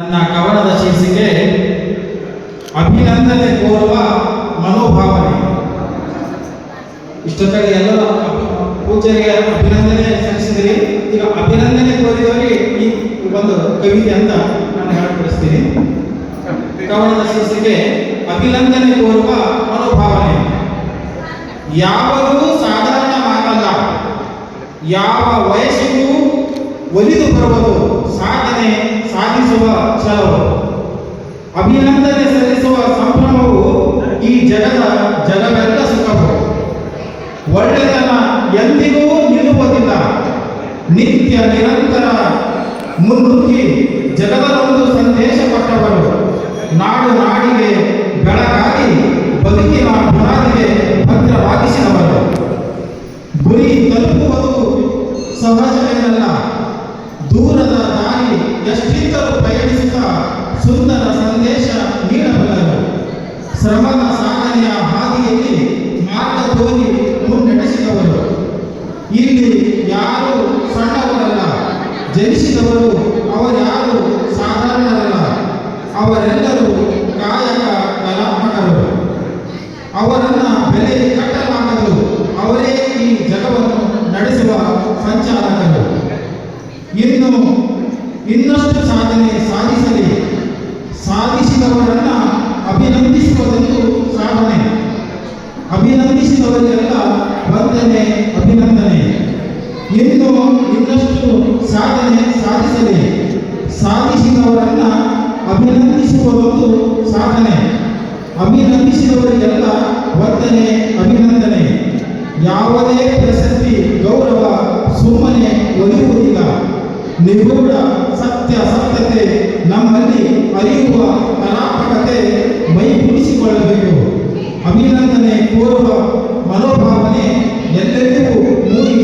ನನ್ನ ಕವನದ ಶೀರ್ಷಿಕೆ ಅಭಿನಂದನೆ ಕೋರುವ ಮನೋಭಾವನೆ. ಇಷ್ಟೊತ್ತಾಗಿ ಎಲ್ಲರೂ ಪೂಜೆಗೆ ಅಭಿನಂದನೆ ಸಲ್ಲಿಸಿದ್ರಿ. ಈಗ ಅಭಿನಂದನೆ ಕೋರಿದವರಿಗೆ ಈ ಒಂದು ಕವಿತೆ ಅಂತ ನಾನು ಹೇಳಿಕೊಡಿಸ್ತೀನಿ. ಕವನದ ಶೀರ್ಷಿಕೆ, ಅಭಿನಂದನೆ ಕೋರುವ ಮನೋಭಾವನೆ. ಯಾವರೂ ಸಾಧಾರಣ ಮಾತಲ್ಲ ಯಾವ ವಯಸ್ಸಿಗೂ ಒಲಿದು ಬರುವುದು ಸಾಧನೆ. ಸಾಧಿಸುವ ಛಲವು ಅಭಿನಂದನೆ ಸಲ್ಲಿಸುವ ಸಂಭ್ರಮವು ಈ ಜಗದ ಜನವೆಲ್ಲ ಸುಖವು ಒಳ್ಳೆತನ ಎಂದಿಗೂ ನಿಲ್ಲುವುದಿಲ್ಲ. ನಿತ್ಯ ನಿರಂತರ ಮುನ್ನುಗ್ಗಿ ಜಗದಲ್ಲೊಂದು ಸಂದೇಶ ಕೊಟ್ಟವರು. ನಾಡು ನಾಡಿಗೆ ಬೆಳಗಾಗಿ ಬದುಕಿನ ಬುನಾದಿಗೆ ಭದ್ರವಾಗಿಸಿದವರು. ಗುರಿ ತಲುಪುವುದು ಸಹಜವೇನಲ್ಲ ಶ್ರಮದ ಸಾಧನೆಯ ಹಾದಿಯಲ್ಲಿ ಮಾರ್ಗ ತೋರಿ ಮುನ್ನಡೆಸಿದವರು. ಇಲ್ಲಿ ಯಾರು ಸಣ್ಣವರಲ್ಲ, ಜನಿಸಿದವರು ಅವರ್ಯಾರು ಸಾಧಾರಣರಲ್ಲ. ಅವರೆಲ್ಲರೂ ಕಾಯಕ ಕಲಾತ್ಮಕರು ಅವರನ್ನ ಬೆಲೆ ಕಟ್ಟಲಾಗದು, ಅವರೇ ಈ ಜಗವನ್ನು ನಡೆಸುವ ಸಂಚಾಲಕರು. ಇನ್ನು ಇನ್ನಷ್ಟು ಸಾಧನೆ ಸಾಧಿಸಲಿ. ಸಾಧಿಸಿದವರನ್ನ ಅಭಿನಂದಿಸುವುದೊಂದು ಸಾಧನೆ. ಅಭಿನಂದಿಸಿದವರಿಗೆಲ್ಲ ವಂದನೆ, ಅಭಿನಂದನೆ. ಇನ್ನು ಇನ್ನಷ್ಟು ಸಾಧನೆ ಸಾಧಿಸಲಿ. ಸಾಧಿಸಿದವರನ್ನ ಅಭಿನಂದಿಸುವುದೊಂದು ಸಾಧನೆ. ಅಭಿನಂದಿಸಿದವರಿಗೆಲ್ಲ ವಂದನೆ, ಅಭಿನಂದನೆ. ಯಾವುದೇ ಪ್ರಶಸ್ತಿ ಗೌರವ, ಸುಮ್ಮನೆ ಒಲಿಯುವುದಿಲ್ಲ. ನಿಗೂಢ ಸತ್ಯ, ಸತ್ಯತೆ ನಮ್ಮಲ್ಲಿ ಅರಿಯುವ ಕಲಾಪಕತೆ ರೂಪಿಸಿಕೊಳ್ಳಬೇಕು ಅಭಿನಂದನೆ ಪೂರ್ವ ಮನೋಭಾವನೆ ಎಲ್ಲರಿಗೂ ಮೂಡಿ